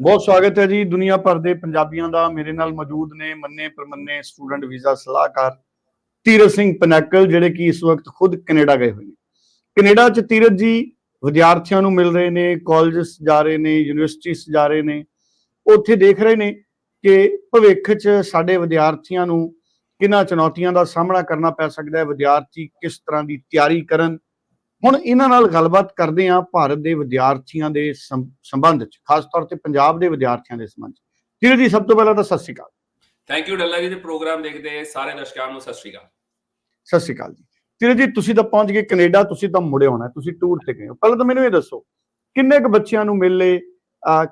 ਬਹੁਤ ਸਵਾਗਤ ਹੈ ਜੀ। ਦੁਨੀਆ ਭਰ ਦੇ ਪੰਜਾਬੀਆਂ ਦਾ ਮੇਰੇ ਨਾਲ ਮੌਜੂਦ ਨੇ ਮੰਨੇ ਪਰਮੰਨੇ ਸਟੂਡੈਂਟ, ਵੀਜ਼ਾ ਸਲਾਹਕਾਰ ਤੀਰਤ ਸਿੰਘ ਪਨੈਕਲ, ਜਿਹੜੇ ਕਿ ਇਸ ਵਕਤ ਖੁਦ ਕੈਨੇਡਾ ਗਏ ਹੋਏ ਨੇ। ਕੈਨੇਡਾ ਚ ਤੀਰਤ ਜੀ ਵਿਦਿਆਰਥੀਆਂ ਨੂੰ ਮਿਲ ਰਹੇ ਨੇ ਕਾਲਜਸ ਜਾ ਰਹੇ ਨੇ ਯੂਨੀਵਰਸਿਟੀਜ਼ ਜਾ ਰਹੇ ਨੇ। ਉੱਥੇ ਦੇਖ ਰਹੇ ਨੇ ਕਿ ਭਵਿੱਖ ਚ ਸਾਡੇ ਵਿਦਿਆਰਥੀਆਂ ਨੂੰ ਕਿੰਨਾ ਚੁਣੌਤੀਆਂ ਦਾ ਸਾਹਮਣਾ ਕਰਨਾ ਪੈ ਸਕਦਾ ਹੈ। ਵਿਦਿਆਰਥੀ ਕਿਸ ਤਰ੍ਹਾਂ ਦੀ ਤਿਆਰੀ ਕਰਨ ਹੁਣ ਇਹਨਾਂ ਨਾਲ ਗੱਲਬਾਤ ਕਰਦੇ ਹਾਂ ਭਾਰਤ ਦੇ ਵਿਦਿਆਰਥੀਆਂ ਦੇ ਸੰਬੰਧ ਚ ਖਾਸ ਤੌਰ ਤੇ ਪੰਜਾਬ ਦੇ ਵਿਦਿਆਰਥੀਆਂ ਦੇ ਸੰਬੰਧ ਚ। ਜੀ ਸਭ ਤੋਂ ਪਹਿਲਾਂ ਤਾਂ ਸਤਿ ਸ਼੍ਰੀ ਅਕਾਲ। ਥੈਂਕ ਯੂ ਡੱਲਾ ਜੀ ਦੇ ਪ੍ਰੋਗਰਾਮ ਦੇਖਦੇ ਸਾਰੇ ਦਰਸ਼ਕਾਂ ਨੂੰ। ਸਤਿ ਸ਼੍ਰੀ ਅਕਾਲ। ਸਤਿ ਸ਼੍ਰੀ ਅਕਾਲ ਜੀ। ਤੀਰਤ ਜੀ ਤੁਸੀਂ ਤਾਂ ਪਹੁੰਚ ਗਏ ਕੈਨੇਡਾ ਤੁਸੀਂ ਤਾਂ ਮੁੜੇ ਹੋਣਾ ਤੁਸੀਂ ਟੂਰ ਤੇ ਗਏ ਹੋ। ਪਹਿਲਾਂ ਤਾਂ ਮੈਨੂੰ ਇਹ ਦੱਸੋ ਕਿੰਨੇ ਕੁ ਬੱਚਿਆਂ ਨੂੰ ਮਿਲੇ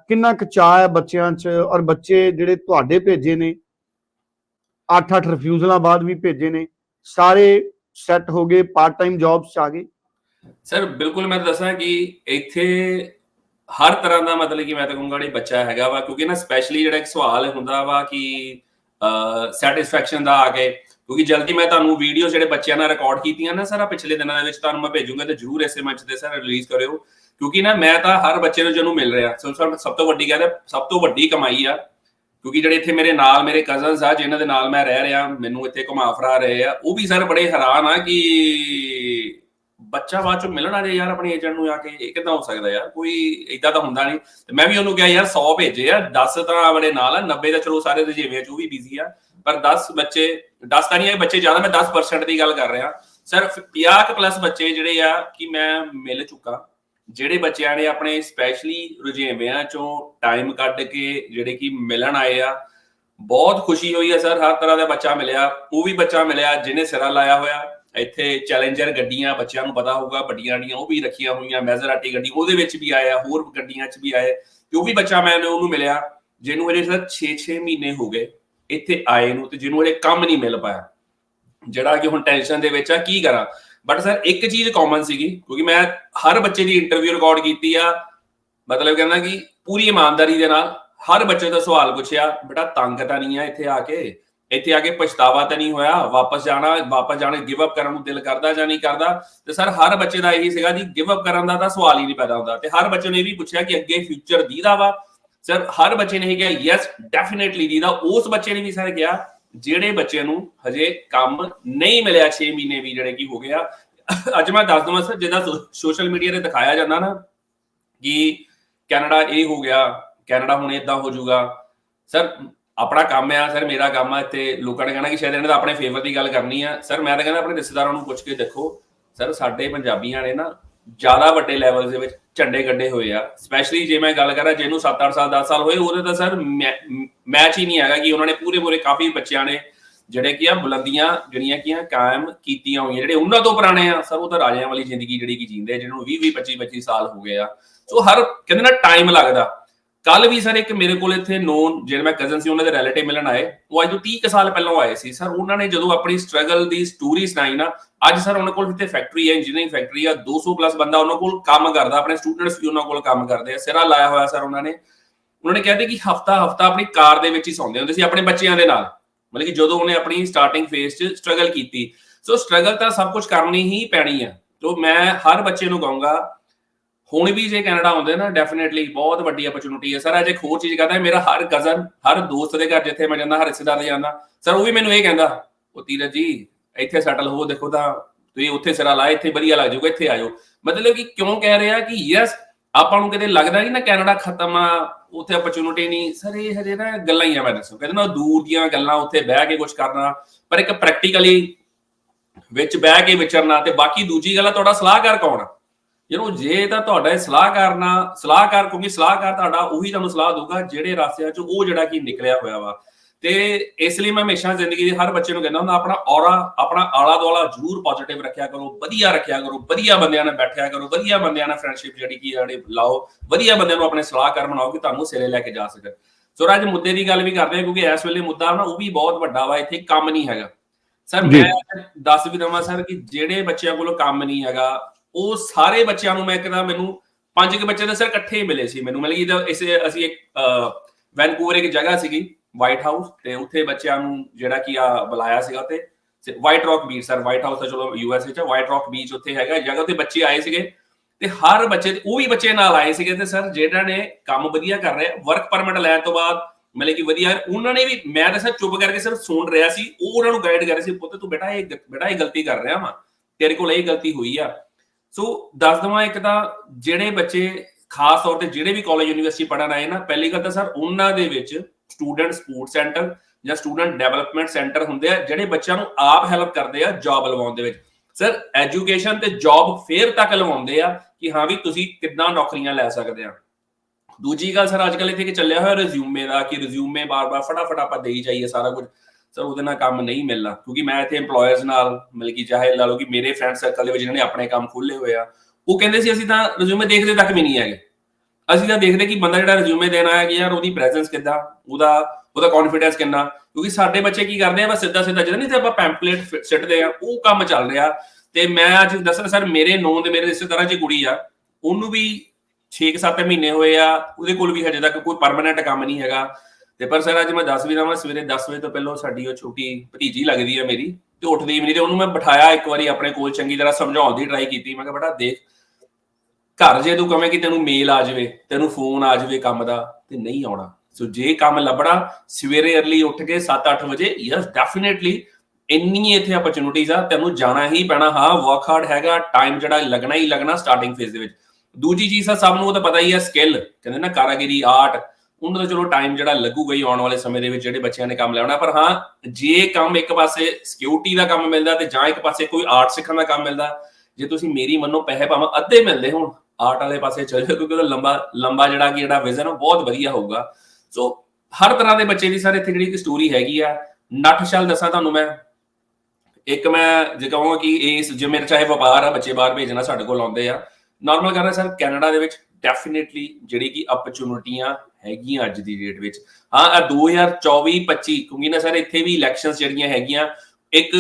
ਕਿੰਨਾ ਕੁ ਚਾਅ ਹੈ ਬੱਚਿਆਂ 'ਚ? ਔਰ ਬੱਚੇ ਜਿਹੜੇ ਤੁਹਾਡੇ ਭੇਜੇ ਨੇ 8-8 ਰਿਫਿਊਜ਼ਲਾਂ ਬਾਅਦ ਵੀ ਭੇਜੇ ਨੇ ਸਾਰੇ ਸੈੱਟ ਹੋ ਗਏ ਪਾਰਟ ਟਾਈਮ ਜੌਬਸ 'ਚ ਆ ਗਏ। ਸਰ ਬਿਲਕੁਲ ਮੈਂ ਦੱਸਾਂ ਕਿ ਇੱਥੇ ਹਰ ਤਰ੍ਹਾਂ ਦਾ ਮਤਲਬ ਕਿ ਮੈਂ ਤਾਂ ਕਹੂੰਗਾ ਜਿਹੜਾ ਬੱਚਾ ਹੈਗਾ ਵਾ, ਕਿਉਂਕਿ ਨਾ ਸਪੈਸ਼ਲੀ ਜਿਹੜਾ ਇੱਕ ਸਵਾਲ ਹੁੰਦਾ ਵਾ ਕਿ ਸੈਟੀਸਫੈਕਸ਼ਨ ਦਾ ਆ ਕੇ, ਕਿਉਂਕਿ ਜਲਦੀ ਮੈਂ ਤੁਹਾਨੂੰ ਵੀਡੀਓ ਜਿਹੜੇ ਬੱਚਿਆਂ ਨਾਲ ਰਿਕਾਰਡ ਕੀਤੀਆਂ ਨਾ ਸਰ ਪਿਛਲੇ ਦਿਨਾਂ ਦੇ ਵਿੱਚ ਤੁਹਾਨੂੰ ਮੈਂ ਭੇਜੂੰਗਾ ਤੇ ਜਰੂਰ ਇਸੇ ਮੰਚ ਤੇ ਸਰ ਰਿਲੀਜ਼ ਕਰਿਓ, ਕਿਉਂਕਿ ਨਾ ਮੈਂ ਤਾਂ ਹਰ ਬੱਚੇ ਨੂੰ ਜਿਹਨੂੰ ਮਿਲ ਰਿਹਾ, ਸੋ ਸਰ ਸਭ ਤੋਂ ਵੱਡੀ ਗੱਲ ਹੈ, ਸਭ ਤੋਂ ਵੱਡੀ ਕਮਾਈ ਆ, ਕਿਉਂਕਿ ਜਿਹੜੇ ਇੱਥੇ ਮੇਰੇ ਨਾਲ ਮੇਰੇ ਕਜ਼ਨਸ ਆ, ਜਿਨ੍ਹਾਂ ਦੇ ਨਾਲ ਮੈਂ ਰਹਿ ਰਿਹਾ, ਮੈਨੂੰ ਇੱਥੇ ਘੁਮਾ ਫਰਾ ਰਹੇ ਆ, ਉਹ ਵੀ ਸਰ ਬੜੇ ਹੈਰਾਨ ਆ ਕਿ ਬੱਚਾ ਬਾਅਦ ਚ ਮਿਲਣਾ ਜੇ ਯਾਰ ਆਪਣੇ ਏਜੰਟ ਨੂੰ ਆ ਕੇ, ਇਹ ਕਿਦਾਂ ਹੋ ਸਕਦਾ ਯਾਰ? ਕੋਈ ਇਦਾਂ ਤਾਂ ਹੁੰਦਾ ਨਹੀਂ। ਤੇ ਮੈਂ ਵੀ ਉਹਨੂੰ ਕਿਹਾ, ਯਾਰ 100 ਭੇਜੇ ਆ 10 ਤਾਂ ਬੜੇ ਨਾਲ ਆ 90 ਤਾਂ ਚਲੋ ਸਾਰੇ ਰਜੇਵੇਂ ਚ ਉਹ ਵੀ ਬਿਜ਼ੀ ਆ। ਪਰ 10 ਬੱਚੇ 10 ਤਾਂ ਨਹੀਂ ਇਹ ਬੱਚੇ ਜ਼ਿਆਦਾ, ਮੈਂ 10% ਦੀ ਗੱਲ ਕਰ ਰਿਹਾ। ਸਰ 50 ਪਲੱਸ ਬੱਚੇ ਜਿਹੜੇ ਆ, ਕਿ ਮੈਂ ਮਿਲ ਚੁੱਕਾ। ਜਿਹੜੇ ਬੱਚਿਆਂ ਨੇ ਆਪਣੇ ਸਪੈਸ਼ਲੀ ਰੁਝੇਵਿਆਂ ਚੋਂ ਟਾਈਮ ਕੱਢ ਕੇ ਜਿਹੜੇ ਕਿ ਮਿਲਣ ਆਏ ਆ, ਬਹੁਤ ਖੁਸ਼ੀ ਹੋਈ ਹੈ ਸਰ। ਹਰ ਤਰ੍ਹਾਂ ਦਾ ਬੱਚਾ ਮਿਲਿਆ, ਉਹ ਵੀ ਬੱਚਾ ਮਿਲਿਆ, ਜਿਹਨੇ ਸਿਰਾ ਲਾਇਆ ਹੋਇਆ। ਇੱਥੇ ਚੈਲੰਜਰ ਗੱਡੀਆਂ ਬੱਚਿਆਂ ਨੂੰ ਪਤਾ ਹੋਊਗਾ, ਵੱਡੀਆਂ ਗੱਡੀਆਂ ਉਹ ਵੀ ਰੱਖੀਆਂ ਹੋਈਆਂ ਮੈਜ਼ਰਾਟੀ ਗੱਡੀ ਉਹਦੇ ਵਿੱਚ ਵੀ ਆਇਆ, ਹੋਰ ਗੱਡੀਆਂ 'ਚ ਵੀ ਆਏ ਤੇ ਉਹ ਵੀ ਬੱਚਾ ਮੈਨੂੰ ਉਹਨੂੰ ਮਿਲਿਆ, ਜਿਹਨੂੰ ਹਜੇ ਸਰ 6-6 ਮਹੀਨੇ ਹੋ ਗਏ ਇੱਥੇ ਆਏ ਨੂੰ ਤੇ ਜਿਹਨੂੰ ਹਜੇ ਕੰਮ ਨਹੀਂ ਮਿਲ ਪਾਇਆ। ਜਿਹੜਾ ਕਿ ਹੁਣ ਟੈਨਸ਼ਨ ਦੇ ਵਿੱਚ ਆ, ਕੀ ਕਰਾਂ? ਬਟ ਸਰ ਇੱਕ ਚੀਜ਼ ਕਾਮਨ ਸੀਗੀ, ਕਿਉਂਕਿ ਮੈਂ ਹਰ ਬੱਚੇ ਦੀ ਇੰਟਰਵਿਊ ਰਿਕਾਰਡ ਕੀਤੀ ਆ, ਮਤਲਬ ਕਹਿੰਦਾ ਕਿ ਪੂਰੀ ਇਮਾਨਦਾਰੀ ਦੇ ਨਾਲ ਹਰ ਬੱਚੇ ਦਾ ਸਵਾਲ ਪੁੱਛਿਆ, ਬੇਟਾ ਤੰਗ ਤਾਂ ਨਹੀਂ ਆ ਇੱਥੇ ਆ ਕੇ? ਇੱਥੇ ਆ ਕੇ ਪਛਤਾਵਾ ਤਾਂ ਨਹੀਂ ਹੋਇਆ, ਵਾਪਸ ਜਾਣਾ, ਵਾਪਸ ਜਾਣੇ ਗਿਵ ਅਪ ਕਰਨ ਨੂੰ ਦਿਲ ਕਰਦਾ ਜਾਂ ਨਹੀਂ ਕਰਦਾ, ਤੇ ਸਰ ਹਰ ਬੱਚੇ ਦਾ ਇਹੀ ਸੀਗਾ ਜੀ ਗਿਵ ਅਪ ਕਰਨ ਦਾ ਤਾਂ ਸਵਾਲ ਹੀ ਨਹੀਂ ਪੈਦਾ ਹੁੰਦਾ, ਤੇ ਹਰ ਬੱਚੇ ਨੇ ਇਹ ਵੀ ਪੁੱਛਿਆ ਕਿ ਅੱਗੇ ਫਿਊਚਰ ਦੀਦਾ ਵਾ। ਸਰ ਹਰ ਬੱਚੇ ਨੇ ਇਹ ਕਿਹਾ ਯੈਸ ਡੈਫੀਨਿਟਲੀ ਦੀਦਾ। ਉਸ ਬੱਚੇ ਨੇ ਵੀ ਸਰ ਕਿਹਾ, ਜਿਹੜੇ ਬੱਚੇ ਨੂੰ ਹਜੇ ਕੰਮ ਨਹੀਂ ਮਿਲਿਆ 6 ਮਹੀਨੇ ਵੀ ਜਿਹੜੇ ਕੀ ਹੋ ਗਿਆ ਅੱਜ ਮੈਂ ਦੱਸ ਦਵਾਂ ਸਰ ਜਿਹਦਾ ਸੋਸ਼ਲ ਮੀਡੀਆ ਤੇ ਦਿਖਾਇਆ ਜਾਂਦਾ ਨਾ ਕਿ ਕੈਨੇਡਾ ਇਹ ਹੋ ਗਿਆ, ਕੈਨੇਡਾ ਹੁਣ ਇਦਾਂ ਹੋ ਜਾਊਗਾ। ਸਰ ਆਪਣਾ ਕੰਮ ਆ, ਸਰ, ਮੇਰਾ ਕੰਮ ਆ ਇੱਥੇ। ਲੋਕਾਂ ਨੇ ਕਹਿਣਾ ਕਿ ਸ਼ਾਇਦ ਇਹਨਾਂ ਦਾ ਆਪਣੇ ਫੇਵਰ ਦੀ ਗੱਲ ਕਰਨੀ ਆ। ਸਰ, ਮੈਂ ਤਾਂ ਕਹਿੰਦਾ ਆਪਣੇ ਰਿਸ਼ਤੇਦਾਰਾਂ ਨੂੰ ਪੁੱਛ ਕੇ ਦੇਖੋ। ਸਰ, ਸਾਡੇ ਪੰਜਾਬੀਆਂ ਨੇ ਨਾ ਜ਼ਿਆਦਾ ਵੱਡੇ ਲੈਵਲ ਦੇ ਵਿੱਚ ਝੰਡੇ ਕੱਢੇ ਹੋਏ ਆ। ਸਪੈਸ਼ਲੀ ਜੇ ਮੈਂ ਗੱਲ ਕਰਾਂ, ਜਿਹਨੂੰ 7-8 ਸਾਲ 10 ਸਾਲ ਹੋਏ, ਉਹਦੇ ਤਾਂ ਸਰ ਮੈਚ ਹੀ ਨਹੀਂ ਹੈਗਾ ਕਿ ਉਹਨਾਂ ਨੇ ਪੂਰੇ ਪੂਰੇ ਕਾਫੀ ਬੱਚਿਆਂ ਨੇ ਜਿਹੜੇ ਕੀ ਆ, ਬੁਲੰਦੀਆਂ ਜਿਹੜੀਆਂ ਕੀ ਆ, ਕਾਇਮ ਕੀਤੀਆਂ ਹੋਈਆਂ, ਜਿਹੜੇ ਉਹਨਾਂ ਤੋਂ ਪੁਰਾਣੇ ਆ। ਸਰ, ਉਹ ਤਾਂ ਰਾਜਿਆਂ ਵਾਲੀ ਜ਼ਿੰਦਗੀ ਜਿਹੜੀ ਕੀ ਜੀਂਦੇ ਜਿਹਨਾਂ ਨੂੰ 20 25 25 ਸਾਲ ਹੋ ਗਏ ਆ। ਸੋ ਹਰ, ਕਹਿੰਦੇ ਨਾ ਟਾਈਮ ਲੱਗਦਾ। ਕੱਲ ਵੀ ਸਰ ਇੱਕ ਮੇਰੇ ਕੋਲ ਇੱਥੇ ਨੋਨ ਜਿਹੜੇ ਮੈਂ ਕਜ਼ਨ ਸੀ, ਉਹਨਾਂ ਦੇ ਰਿਲੇਟਿਵ ਮਿਲਣ ਆਏ। ਉਹ ਅੱਜ ਤੋਂ 30 ਸਾਲ ਪਹਿਲਾਂ ਆਏ ਸੀ। ਸਰ, ਉਹਨਾਂ ਨੇ ਜਦੋਂ ਆਪਣੀ ਸਟਰਗਲ ਦੀ ਸਟੋਰੀ ਸੁਣਾਈ ਨਾ, ਅੱਜ ਸਰ ਉਹਨਾਂ ਕੋਲ ਇੱਥੇ ਫੈਕਟਰੀ ਹੈ ਇੰਜੀਨੀਅਰਿੰਗ ਫੈਕਟਰੀ ਆ 200 ਪਲੱਸ ਬੰਦਾ ਉਹਨਾਂ ਕੋਲ ਕੰਮ ਕਰਦਾ, ਆਪਣੇ ਸਟੂਡੈਂਟਸ ਵੀ ਉਹਨਾਂ ਕੋਲ ਕੰਮ ਕਰਦੇ ਆ। ਸਿਰਾ ਲਾਇਆ ਹੋਇਆ ਸਰ ਉਹਨਾਂ ਨੇ। ਉਹਨਾਂ ਨੇ ਕਹਿੰਦੇ ਕਿ ਹਫਤਾ ਹਫਤਾ ਆਪਣੀ ਕਾਰ ਦੇ ਵਿੱਚ ਹੀ ਸੌਂਦੇ ਹੁੰਦੇ ਸੀ, ਆਪਣੇ ਬੱਚਿਆਂ ਦੇ ਨਾਲ। ਮਤਲਬ ਕਿ ਜਦੋਂ ਉਹਨੇ ਆਪਣੀ ਸਟਾਰਟਿੰਗ ਫੇਸ 'ਚ ਸਟਰਗਲ ਕੀਤੀ। ਸੋ ਸਟਰਗਲ ਤਾਂ ਸਭ ਕੁਝ ਕਰਨੀ ਹੀ ਪੈਣੀ ਆ। ਤੋਂ ਮੈਂ ਹਰ ਬੱਚੇ ਨੂੰ ਕਹੂੰਗਾ ਹੁਣ ਵੀ ਜੇ ਕੈਨੇਡਾ ਆਉਂਦੇ ਨਾ ਡੈਫੀਨਿਟਲੀ ਬਹੁਤ ਵੱਡੀ ਅਪਰਚੂਨਿਟੀ ਹੈ। ਸਰ ਅਜੇ ਹੋਰ ਚੀਜ਼ ਕਰਦਾ ਮੇਰਾ ਹਰ ਕਜ਼ਨ ਹਰ ਦੋਸਤ ਦੇ ਘਰ ਜਿੱਥੇ ਮੈਂ ਜਾਂਦਾ, ਹਰ ਰਿਸ਼ਤੇਦਾਰ ਦੇ ਜਾਂਦਾ ਸਰ ਉਹ ਵੀ ਮੈਨੂੰ ਇਹ ਕਹਿੰਦਾ, ਉਹ ਤੀਰਜ ਜੀ, ਇੱਥੇ ਸੈਟਲ ਹੋ, ਦੇਖੋ ਤਾਂ ਤੁਸੀਂ ਉੱਥੇ ਸਿਰਾ ਲਾ ਇੱਥੇ ਵਧੀਆ ਲੱਗ ਜਾਊਗਾ, ਇੱਥੇ ਆਜੋ ਮਤਲਬ ਕਿ ਕਿਉਂ ਕਹਿ ਰਿਹਾ ਕਿ ਯੈਸ ਆਪਾਂ ਨੂੰ ਕਿਤੇ ਲੱਗਦਾ ਨਹੀਂ ਨਾ ਕੈਨੇਡਾ ਖਤਮ ਆ, ਉੱਥੇ ਅਪਰਚੂਨਿਟੀ ਨਹੀਂ। ਸਰ ਇਹ ਹਜੇ ਨਾ ਗੱਲਾਂ ਹੀ ਆ, ਮੈਂ ਦੱਸੋ। ਕਹਿੰਦਾ ਨਾ, ਦੂਰ ਦੀਆਂ ਗੱਲਾਂ, ਉੱਥੇ ਬਹਿ ਕੇ ਕੁਝ ਕਰਨਾ, ਪਰ ਇੱਕ ਪ੍ਰੈਕਟੀਕਲੀ ਵਿੱਚ ਬਹਿ ਕੇ ਵਿਚਰਨਾ ਤੇ ਬਾਕੀ ਦੂਜੀ ਗੱਲ ਆ, ਤੁਹਾਡਾ ਸਲਾਹਕਾਰ ਕੌਣ ਆ? ਜਿਹਨੂੰ ਜੇ ਤਾਂ ਤੁਹਾਡਾ ਸਲਾਹਕਾਰ ਨਾ ਸਲਾਹਕਾਰ ਕਿਉਂਕਿ ਸਲਾਹਕਾਰ ਤੁਹਾਡਾ ਉਹੀ ਤੁਹਾਨੂੰ ਸਲਾਹ ਦਊਗਾ ਜਿਹੜੇ ਰਾਸਤਿਆਂ ਚੋਂ ਉਹ ਜਿਹੜਾ ਕੀ ਨਿਕਲਿਆ ਹੋਇਆ ਵਾ। ਤੇ ਇਸ ਲਈ ਮੈਂ ਹਮੇਸ਼ਾ ਜ਼ਿੰਦਗੀ ਦੇ ਹਰ ਬੱਚੇ ਨੂੰ ਕਹਿੰਦਾ ਹੁੰਦਾ ਆਪਣਾ ਔਰਾ ਆਪਣਾ ਆਲਾ ਦੁਆਲਾ ਜ਼ਰੂਰ ਪੋਜ਼ਿਟਿਵ ਰੱਖਿਆ ਕਰੋ ਵਧੀਆ ਰੱਖਿਆ ਕਰੋ ਵਧੀਆ ਬੰਦਿਆਂ ਨਾਲ ਬੈਠਿਆ ਕਰੋ ਵਧੀਆ ਬੰਦਿਆਂ ਨਾਲ ਫਰੈਂਡਸ਼ਿਪ ਜਿਹੜੀ ਕੀ ਜਿਹੜੇ ਲਾਓ ਵਧੀਆ ਬੰਦਿਆਂ ਨੂੰ ਆਪਣੇ ਸਲਾਹਕਾਰ ਬਣਾਓ ਕਿ ਤੁਹਾਨੂੰ ਸਿਰੇ ਲੈ ਕੇ ਜਾ ਸਕਣ। ਸੋ ਰਾਜ ਮੁੱਦੇ ਦੀ ਗੱਲ ਵੀ ਕਰਦੇ ਹਾਂ ਕਿਉਂਕਿ ਇਸ ਵੇਲੇ ਮੁੱਦਾ ਨਾ ਉਹ ਵੀ ਬਹੁਤ ਵੱਡਾ ਵਾ ਇੱਥੇ ਕੰਮ ਨਹੀਂ ਹੈਗਾ। ਸਰ ਮੈਂ ਦੱਸ ਵੀ ਦਵਾਂ ਸਰ ਕਿ ਜਿਹੜੇ ਬੱਚਿਆਂ ਕੋਲ ਕੰਮ ਨਹੀਂ ਹੈਗਾ ਉਹ ਸਾਰੇ ਬੱਚਿਆਂ ਨੂੰ ਮੈਂ ਕਹਿੰਦਾ ਮੈਨੂੰ ਪੰਜ ਕੇ ਬੱਚੇ ਤਾਂ ਸਰ ਇਕੱਠੇ ਹੀ ਮਿਲੇ ਸੀ। ਮੈਨੂੰ ਮਤਲਬ ਗਈ ਇਸ ਅਸੀਂ ਇੱਕ ਵੈਨਕੂਵਰ ਇੱਕ ਜਗ੍ਹਾ ਸੀਗੀ ਵਾਈਟ ਹਾਊਸ ਤੇ ਉੱਥੇ ਬੱਚਿਆਂ ਨੂੰ ਜਿਹੜਾ ਕੀ ਆ ਬੁਲਾਇਆ ਸੀਗਾ ਤੇ White Rock beach sir White House ਤਾਂ ਚਲੋ ਯੂਐਸ ਵਿੱਚ ਵਾਈਟ ਰੌਕ ਬੀਚ ਉੱਥੇ ਹੈਗਾ। ਜਗ੍ਹਾ ਤੇ ਬੱਚੇ ਆਏ ਸੀਗੇ ਤੇ ਹਰ ਬੱਚੇ ਉਹ ਵੀ ਬੱਚੇ ਨਾਲ ਆਏ ਸੀਗੇ ਤੇ ਸਰ, ਜਿਹੜਾ ਨੇ ਕੰਮ ਵਧੀਆ ਕਰ ਰਿਹਾ ਵਰਕ ਪਰਮਿਟ ਲੈਣ ਤੋਂ ਬਾਅਦ ਮਤਲਬ ਕਿ ਵਧੀਆ, ਉਹਨਾਂ ਨੇ ਵੀ, ਮੈਂ ਤਾਂ ਸਰ ਚੁੱਪ ਕਰਕੇ ਸਿਰਫ ਸੁਣ ਰਿਹਾ ਸੀ, ਉਹ ਉਹਨਾਂ ਨੂੰ ਗਾਈਡ ਕਰ ਰਿਹਾ ਸੀ, ਪੁੱਤ ਤੂੰ ਬੇਟਾ ਇਹ ਬੇਟਾ ਇਹ ਗਲਤੀ ਕਰ ਰਿਹਾ ਵਾ, ਤੇਰੇ ਕੋਲ ਇਹ ਗਲਤੀ ਹੋਈ ਆ। ਸੋ ਦੱਸ ਦਵਾਂ ਇੱਕ ਤਾਂ ਜਿਹੜੇ ਬੱਚੇ ਖਾਸ ਤੌਰ ਤੇ ਜਿਹੜੇ ਵੀ ਕਾਲਜ ਯੂਨੀਵਰਸਿਟੀ ਪੜਨ ਆਏ ਨਾ, ਪਹਿਲੀ ਗੱਲ ਤਾਂ ਸਰ ਉਹਨਾਂ ਦੇ ਵਿੱਚ ਸਟੂਡੈਂਟ ਸਪੋਰਟ ਸੈਂਟਰ ਜਾਂ ਸਟੂਡੈਂਟ ਡਿਵੈਲਪਮੈਂਟ ਸੈਂਟਰ ਹੁੰਦੇ ਆ, ਜਿਹੜੇ ਬੱਚਿਆਂ ਨੂੰ ਆਪ ਹੈਲਪ ਕਰਦੇ ਆ ਜੌਬ ਲਵਾਉਣ ਦੇ ਵਿੱਚ। ਸਰ ਐਜੂਕੇਸ਼ਨ ਤੇ ਜੌਬ ਫੇਅਰ ਤੱਕ ਲਵਾਉਂਦੇ ਆ ਕਿ ਹਾਂ ਵੀ ਤੁਸੀਂ ਕਿੱਦਾਂ ਨੌਕਰੀਆਂ ਲੈ ਸਕਦੇ ਆ। ਦੂਜੀ ਗੱਲ ਸਰ ਅੱਜ ਕੱਲ ਇੱਥੇ ਕਿ ਚੱਲਿਆ ਹੋਇਆ ਰਿਜ਼ਿਊਮੇ ਦਾ ਕਿ ਰਿਜ਼ਿਊਮੇ ਬਾਰ-ਬਾਰ, ਫਟਾਫਟ ਆਪਾਂ ਦੇਈ ਜਾਈਏ ਸਾਰਾ ਕੁਝ। ਸਰ ਉਹਦੇ ਨਾਲ ਕੰਮ ਨਹੀਂ ਮਿਲਣਾ। ਕਿਉਂਕਿ ਮੈਂ ਇੱਥੇ EMPLOYERS ਨਾਲ ਮਿਲ ਕੇ ਚਾਹੇ ਲਾ ਲਓ ਕਿ ਮੇਰੇ ਫਰੈਂਡ ਸਰਕਲ ਦੇ ਵਿੱਚ ਜਿਹਨਾਂ ਨੇ ਆਪਣੇ ਕੰਮ ਖੋਲੇ ਹੋਏ ਆ, ਉਹ ਕਹਿੰਦੇ ਸੀ ਅਸੀਂ ਤਾਂ ਰਿਜ਼ਿਊਮੇ ਦੇਖਦੇ ਤੱਕ ਵੀ ਨਹੀਂ ਹੈਗੇ। ਅਸੀਂ ਤਾਂ ਦੇਖਦੇ ਕਿ ਬੰਦਾ ਜਿਹੜਾ ਰਿਜ਼ਿਊਮੇ ਦੇਣ ਆਇਆ ਕਿ ਯਾਰ ਉਹਦੀ ਪ੍ਰੈਜ਼ੈਂਸ ਕਿੱਦਾਂ, ਉਹਦਾ ਉਹਦਾ ਕੌਨਫੀਡੈਂਸ ਕਿੰਨਾ। ਕਿਉਂਕਿ ਸਾਡੇ ਬੱਚੇ ਕੀ ਕਰਦੇ ਆ, ਬਸ ਸਿੱਧਾ ਸਿੱਧਾ ਜਦੋਂ ਨਹੀਂ ਤੇ ਆਪਾਂ ਪੈਂਪਲੇਟ ਸਿੱਟਦੇ ਆ, ਉਹ ਕੰਮ ਚੱਲ ਰਿਹਾ। ਤੇ ਮੈਂ ਅੱਜ ਦੱਸਣਾ ਸਰ, ਮੇਰੇ ਨੌਂ ਦੇ ਮੇਰੇ ਰਿਸ਼ਤੇਦਾਰਾਂ 'ਚ ਕੁੜੀ ਆ, ਉਹਨੂੰ ਵੀ 6-7 ਮਹੀਨੇ ਹੋਏ ਆ, ਉਹਦੇ ਕੋਲ ਵੀ ਹਜੇ ਤੱਕ ਕੋਈ ਪਰਮਨੈਂਟ ਕੰਮ ਨਹੀਂ ਹੈਗਾ। ਤੇ ਪਰ ਸਰ, ਅੱਜ ਮੈਂ ਦੱਸ ਵੀ ਦਵਾਂ ਸਵੇਰੇ 10 ਵਜੇ ਤੋਂ ਪਹਿਲਾਂ ਸਾਡੀ ਉਹ ਛੋਟੀ ਭਤੀਜੀ ਲੱਗਦੀ ਆ ਮੇਰੀ, ਤੇ ਉੱਠਦੀ ਵੀ ਨਹੀਂ ਤੇ ਉਹਨੂੰ ਮੈਂ ਬਿਠਾਇਆ ਇੱਕ ਵਾਰੀ ਆਪਣੇ ਕੋਲ, ਚੰਗੀ ਤਰ੍ਹਾਂ ਸਮਝਾਉਣ ਦੀ ਟਰਾਈ ਕੀਤੀ। ਮੈਂ ਕਿਹਾ, ਬੇਟਾ, ਦੇਖ, ਘਰ ਜੇ ਤੂੰ ਕਵੇਂ ਕਿ ਤੈਨੂੰ ਮੇਲ ਆ ਜਾਵੇ, ਤੈਨੂੰ ਫੋਨ ਆ ਜਾਵੇ ਕੰਮ ਦਾ, ਤੇ ਨਹੀਂ ਆਉਣਾ। ਸੋ ਜੇ ਕੰਮ ਲੱਭਣਾ, ਸਵੇਰੇ अर्ਲੀ ਉੱਠ ਕੇ 7-8 ਵਜੇ ਯਸ ਡੈਫੀਨਿਟਲੀ ਇੰਨੀ ਇੱਥੇ ਅਪਰਚੂਨਿਟੀਜ਼ ਆ, ਤੈਨੂੰ ਜਾਣਾ ਹੀ ਪੈਣਾ। ਹਾਂ ਵਰਕ ਹਾਰਡ ਹੈਗਾ ਟਾਈਮ ਜਿਹੜਾ ਲੱਗਣਾ ਹੀ ਲੱਗਣਾ ਸਟਾਰਟਿੰਗ ਫੇਜ਼ ਦੇ ਵਿੱਚ। ਦੂਜੀ ਚੀਜ਼ ਆ ਸਭ ਨੂੰ ਉਹ ਤਾਂ ਪਤਾ ਹੀ ਆ ਸਕਿੱਲ ਕਹਿੰਦੇ ਨਾ, ਕਾਰਾਗਰੀ ਆਰਟ ਉਹਨਾਂ ਦਾ ਚਲੋ ਟਾਈਮ ਜਿਹੜਾ ਲੱਗੂਗਾ ਹੀ ਆਉਣ ਵਾਲੇ ਸਮੇਂ ਦੇ ਵਿੱਚ ਜਿਹੜੇ ਬੱਚਿਆਂ ਨੇ ਕੰਮ ਲੈਣਾ ਪਰ ਹਾਂ, ਜੇ ਕੰਮ ਇੱਕ ਪਾਸੇ ਸਿਕਿਉਰਿਟੀ ਦਾ ਕੰਮ ਮਿਲਦਾ ਤੇ ਜਾਂ ਇੱਕ ਪਾਸੇ ਕੋਈ ਆਰਟ ਸਿੱਖਣ ਦਾ ਕੰਮ ਮਿਲਦਾ, ਜੇ ਤੁਸੀਂ ਮੇਰੀ ਮੰਨੋ ਪੈਸੇ ਭਾਵੇਂ ਅੱਧੇ ਮਿਲਦੇ ਹੋਣ ਆਰਟ ਵਾਲੇ ਪਾਸੇ ਚਲੇ ਜਾਓ, ਕਿਉਂਕਿ ਉਹਦਾ ਲੰਬਾ ਲੰਬਾ ਜਿਹੜਾ ਕਿ ਜਿਹੜਾ ਵਿਜ਼ਨ ਉਹ ਬਹੁਤ ਵਧੀਆ ਹੋਊਗਾ। ਸੋ ਹਰ ਤਰ੍ਹਾਂ ਦੇ ਬੱਚੇ ਦੀ ਸਰ ਇੱਥੇ ਜਿਹੜੀ ਸਟੋਰੀ ਹੈਗੀ ਆ ਨੱਠ ਛਲ ਦੱਸਾਂ ਤੁਹਾਨੂੰ ਮੈਂ। ਇੱਕ ਮੈਂ ਜੇ ਕਹਾਂਗਾ ਕਿ ਇਸ ਜੇ ਮੇਰੇ ਚਾਹੇ ਵਪਾਰ ਆ, ਬੱਚੇ ਬਾਹਰ ਭੇਜਣਾ ਸਾਡੇ ਕੋਲ ਆਉਂਦੇ ਆ। ਨਾਰਮਲ ਕਰਨਾ ਸਰ ਕੈਨੇਡਾ ਦੇ ਵਿੱਚ ਡੈਫੀਨਿਟਲੀ ਜਿਹੜੀ ਕਿ ਅਪਰਚੂਨਿਟੀਆਂ ਹੈਗੀਆਂ ਅੱਜ ਦੀ ਡੇਟ ਵਿੱਚ। ਹਾਂ ਆ 2024 25 ਕਿਉਂਕਿ ਨਾ ਸਰ ਇੱਥੇ ਵੀ ਇਲੈਕਸ਼ਨਸ ਜਿਹੜੀਆਂ ਹੈਗੀਆਂ, ਇੱਕ